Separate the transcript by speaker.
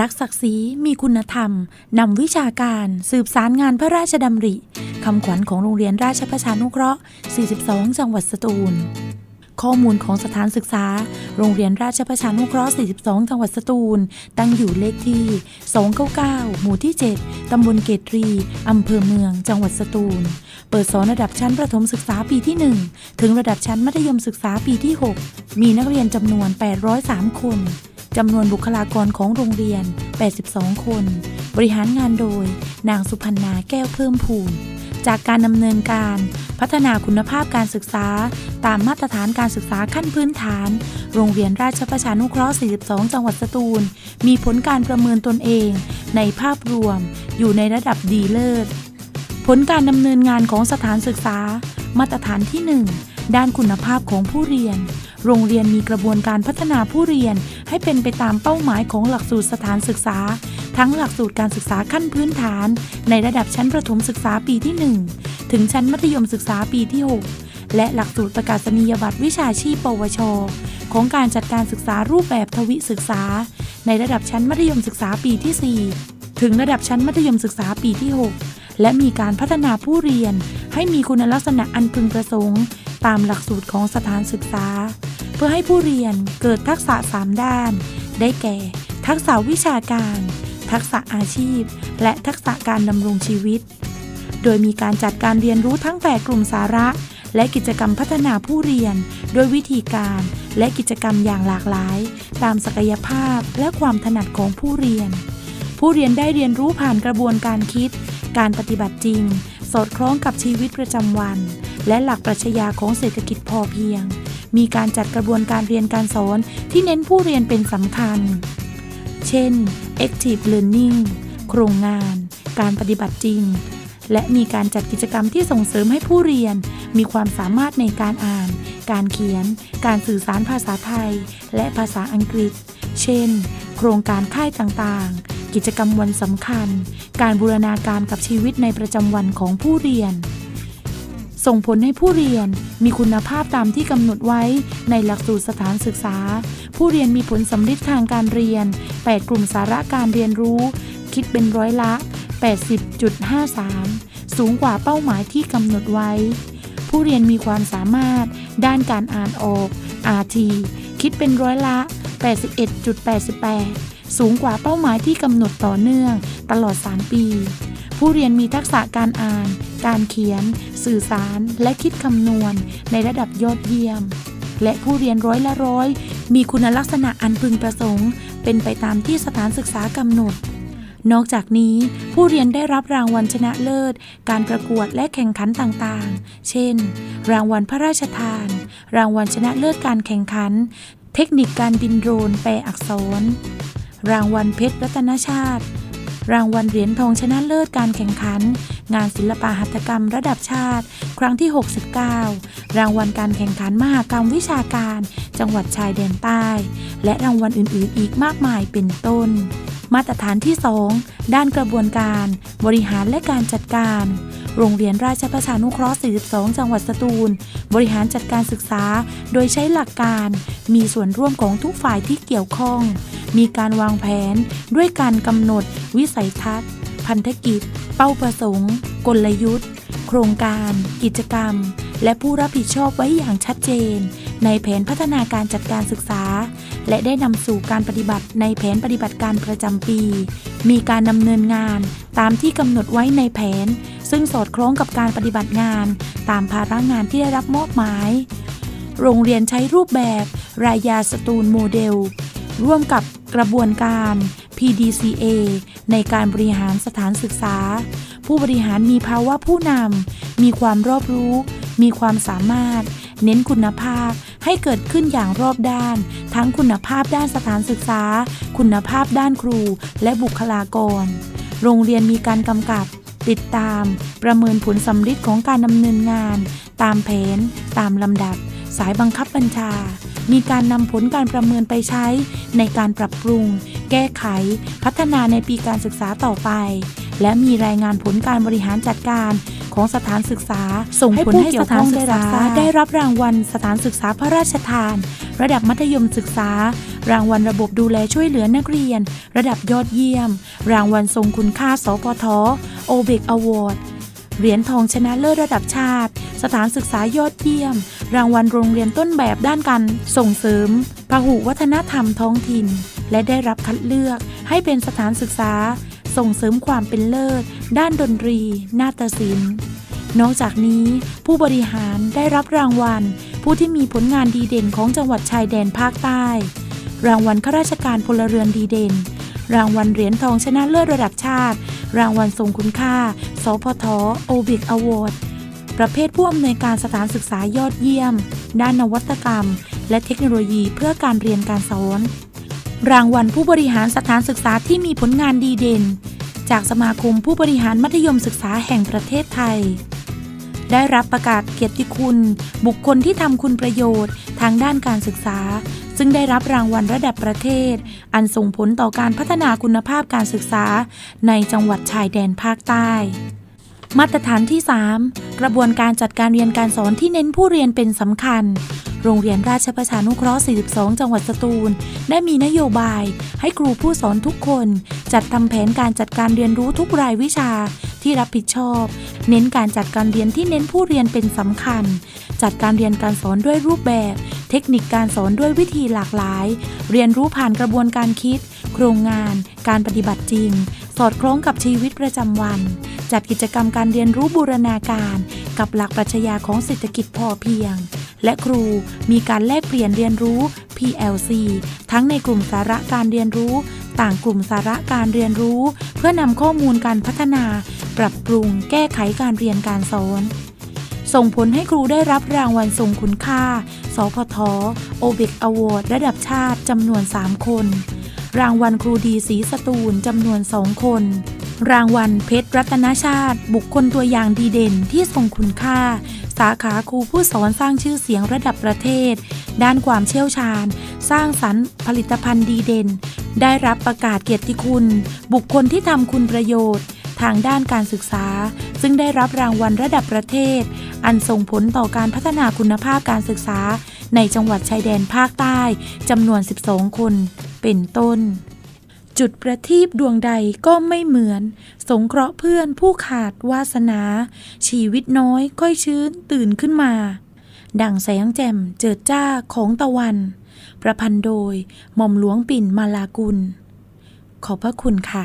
Speaker 1: รักศักดิ์ศรีมีคุณธรรม นำวิชาการสืบสารงานพระราชดำริ คำขวัญของโรงเรียนราชประชานุเคราะห์ 42 จังหวัดสตูล ข้อมูลของสถานศึกษา โรงเรียนราชประชานุเคราะห์ 42 จังหวัดสตูล ตั้งอยู่เลขที่ 299 หมู่ที่ 7 ตำบลเกตรี อำเภอเมือง จังหวัดสตูล เปิดสอนระดับชั้นประถมศึกษาปีที่ 1 ถึงระดับชั้นมัธยมศึกษาปีที่ 6 มีนักเรียนจำนวน 803 คน จำนวนบุคลากรของโรงเรียน 82 คน บริหารงานโดย นางสุพรรณาแก้วเพิ่มพูนจากการดำเนินการพัฒนาคุณภาพการศึกษา ตามมาตรฐานการศึกษาขั้นพื้นฐาน โรงเรียนราชประชานุเคราะห์ 42 จังหวัดสตูล มีผลการประเมินตนเอง ในภาพรวม อยู่ในระดับดีเลิศ ผลการดำเนินงานของสถานศึกษา มาตรฐานที่ 1 ด้านคุณภาพของผู้เรียน โรงเรียนมีกระบวนการพัฒนาผู้เรียนให้เป็นไปตามเป้าหมายของหลักสูตรสถานศึกษา ทั้งหลักสูตรการศึกษาขั้นพื้นฐาน ในระดับชั้นประถมศึกษาปีที่ 1 ถึงชั้นมัธยมศึกษาปีที่ 6 และหลักสูตรประกาศนียบัตรวิชาชีพ ปวช ของการจัดการศึกษารูปแบบทวิศึกษา ในระดับชั้นมัธยมศึกษาปีที่ 4 ถึงระดับชั้นมัธยมศึกษาปีที่ 6 และมีการพัฒนาผู้เรียนให้มีคุณลักษณะอันพึงประสงค์ ตามหลักสูตรของสถานศึกษา เพื่อให้ผู้เรียนเกิดทักษะ 3 ด้าน ได้แก่ ทักษะวิชาการ ทักษะอาชีพ และทักษะการดำรงชีวิต โดยมีการจัดการเรียนรู้ทั้ง8กลุ่มสาระ และกิจกรรมพัฒนาผู้เรียนโดยวิธีการและกิจกรรมอย่างหลากหลาย ตามศักยภาพและความถนัดของผู้เรียน ผู้เรียนได้เรียนรู้ผ่านกระบวนการคิด การปฏิบัติจริง สอดคล้องกับชีวิตประจำวัน และหลักปรัชญาของเศรษฐกิจพอเพียง มีการจัดกระบวนการเรียนการสอนที่เน้นผู้เรียนเป็นสำคัญ เช่น active learning โครงงาน การปฏิบัติจริง และมีการจัดกิจกรรมที่ส่งเสริมให้ผู้เรียน มีความสามารถในการอ่าน การเขียน การสื่อสารภาษาไทย และภาษาอังกฤษ เช่น โครงการค่ายต่างๆ กิจกรรมวันสำคัญ การบูรณาการกับชีวิตในประจำวันของผู้เรียน ส่งผลให้ผู้เรียนมีคุณภาพตามที่กำหนดไว้ในหลักสูตรสถานศึกษา ผู้เรียนมีผลสำลิดทางการเรียน 8 กลุ่มสาระการเรียนรู้ คิดเป็นร้อยละ 80.53 สูงกว่าเป้าหมายที่กำหนดไว้ ผู้เรียนมีความสามารถ ด้านการอ่านออก RT คิดเป็นร้อยละ 81.88 สูงกว่าเป้าหมายที่กำหนดต่อเนื่อง ตลอด 3 ปี ผู้เรียนมีทักษะการอ่าน การเขียน สื่อสาร และคิดคำนวณ ในระดับยอดเยี่ยม และผู้เรียนร้อยละร้อย มีคุณลักษณะอันพึงประสงค์ เป็นไปตามที่สถานศึกษากำหนด นอกจากนี้ ผู้เรียนได้รับรางวัลชนะเลิศ การประกวดและแข่งขันต่างๆ เช่น รางวัลพระราชทาน รางวัลชนะเลิศการแข่งขัน เทคนิคการบินโดรนแปลอักษร รางวัลเพชรรัตนชาติรางวัลเหรียญทองชนะเลิศการแข่งขัน งานศิลปหัตถกรรมระดับชาติ ครั้งที่ 69 รางวัลการแข่งขันมหกรรมวิชาการ จังหวัดชายแดนใต้ และรางวัลอื่นๆ อีกมากมายเป็นต้น มาตรฐานที่ 2 ด้านกระบวนการ บริหารและการจัดการ โรงเรียนราชประชานุเคราะห์ 42 จังหวัดสตูล บริหารจัดการศึกษา โดยใช้หลักการ มีส่วนร่วมของทุกฝ่ายที่เกี่ยวข้อง มีการวางแผน ด้วยการกำหนดวิสัยทัศน์ พันธกิจ เป้าประสงค์ กลยุทธ์ โครงการ กิจกรรม และผู้รับผิดชอบไว้อย่างชัดเจน ในแผนพัฒนาการจัดการศึกษา และได้นำสู่การปฏิบัติในแผนปฏิบัติการประจำปี มีการดำเนินงานตามที่กำหนดไว้ในแผน ซึ่งสอดคล้องกับการปฏิบัติงาน ตามภาระงานที่ได้รับมอบหมาย โรงเรียนใช้รูปแบบ รายาสตูลโมเดล ร่วมกับกระบวนการ PDCA ในการบริหารสถานศึกษา ผู้บริหารมีภาวะผู้นำ มีความรอบรู้ มีความสามารถ เน้นคุณภาพให้เกิดขึ้นอย่างรอบด้าน ทั้งคุณภาพด้านสถานศึกษา คุณภาพด้านครู และบุคลากร โรงเรียนมีการกำกับ ติดตาม ประเมินผลสำลิดของการดำเนินงาน ตามแผน ตามลำดับ สายบังคับบัญชา มีการนำผลการประเมินไปใช้ในการปรับปรุง แก้ไข พัฒนาในปีการศึกษาต่อไป และมีรายงานผลการบริหารจัดการของสถานศึกษา ส่งผลให้สถานศึกษาได้รับรางวัลสถานศึกษาพระราชทาน ระดับมัธยมศึกษา รางวัลระบบดูแลช่วยเหลือนักเรียน ระดับยอดเยี่ยม รางวัลทรงคุณค่า สปทโอเบกอวอร์ดเหรียญทองชนะเลิศระดับชาติ สถานศึกษายอดเยี่ยม รางวัลโรงเรียนต้นแบบด้านการส่งเสริมพหุวัฒนธรรมท้องถิ่น และได้รับคัดเลือกให้เป็นสถานศึกษา ส่งเสริมความเป็นเลิศ ด้านดนตรี นาฏศิลป์ นอกจากนี้ผู้บริหารได้รับรางวัล ผู้ที่มีผลงานดีเด่นของจังหวัดชายแดนภาคใต้ รางวัลข้าราชการพลเรือนดีเด่น รางวัลเหรียญทองชนะเลิศระดับชาติ รางวัลทรงคุณค่า สพทโอบิกอวอร์ดประเภทผู้อำนวยการสถานศึกษายอดเยี่ยม ด้านนวัตกรรม และเทคโนโลยีเพื่อการเรียนการสอน รางวัลผู้บริหารสถานศึกษาที่มีผลงานดีเด่น จากสมาคมผู้บริหารมัธยมศึกษาแห่งประเทศไทย ได้รับประกาศเกียรติคุณ บุคคลที่ทำคุณประโยชน์ ทางด้านการศึกษา ซึ่งได้รับรางวัลระดับประเทศ อันส่งผลต่อการพัฒนาคุณภาพการศึกษา ในจังหวัดชายแดนภาคใต้มาตรฐานที่ 3 กระบวนการจัดการเรียนการสอนที่เน้นผู้เรียนเป็นสำคัญ โรงเรียนราชประชานุเคราะห์ 42 จังหวัดสตูล ได้มีนโยบาย ให้ครูผู้สอนทุกคน จัดทำแผนการจัดการเรียนรู้ทุกรายวิชาที่รับผิดชอบ เน้นการจัดการเรียนที่เน้นผู้เรียนเป็นสำคัญ จัดการเรียนการสอนด้วยรูปแบบ เทคนิคการสอนด้วยวิธีหลากหลาย เรียนรู้ผ่านกระบวนการคิด โครงงาน การปฏิบัติจริง สอดคล้องกับชีวิตประจำวัน จัดกิจกรรมการเรียนรู้บูรณาการ กับหลักปรัชญาของเศรษฐกิจพอเพียง และครูมีการแลกเปลี่ยนเรียนรู้ PLC ทั้งในกลุ่มสาระการเรียนรู้ ต่างกลุ่มสาระการเรียนรู้ เพื่อนำข้อมูลการพัฒนา ปรับปรุง แก้ไขการเรียนการสอน ส่งผลให้ครูได้รับรางวัลทรงคุณค่า สพทโอเบกอวอร์ดระดับชาติจำนวน 3 คน รางวัลครูดีศรีสตูลจำนวน 2 คน รางวัลเพชรรัตนชาติ บุคคลตัวอย่างดีเด่นที่ทรงคุณค่า สาขาครูผู้สอนสร้างชื่อเสียงระดับประเทศ ด้านความเชี่ยวชาญ สร้างสรรค์ผลิตภัณฑ์ดีเด่น ได้รับประกาศเกียรติคุณ บุคคลที่ทำคุณประโยชน์ ทางด้านการศึกษา ซึ่งได้รับรางวัลระดับประเทศ อันส่งผลต่อการพัฒนาคุณภาพการศึกษา ในจังหวัดชายแดนภาคใต้จำนวน 12 คน เป็นต้น จุดประทีปดวงใดก็ไม่เหมือน สงเคราะห์เพื่อนผู้ขาดวาสนา ชีวิตน้อยค่อยชื้นตื่นขึ้นมา ดังแสงแจ่มเจิดจ้าของตะวัน ประพันธ์โดยหม่อมหลวงปิ่นมาลากุล ขอบพระคุณค่ะ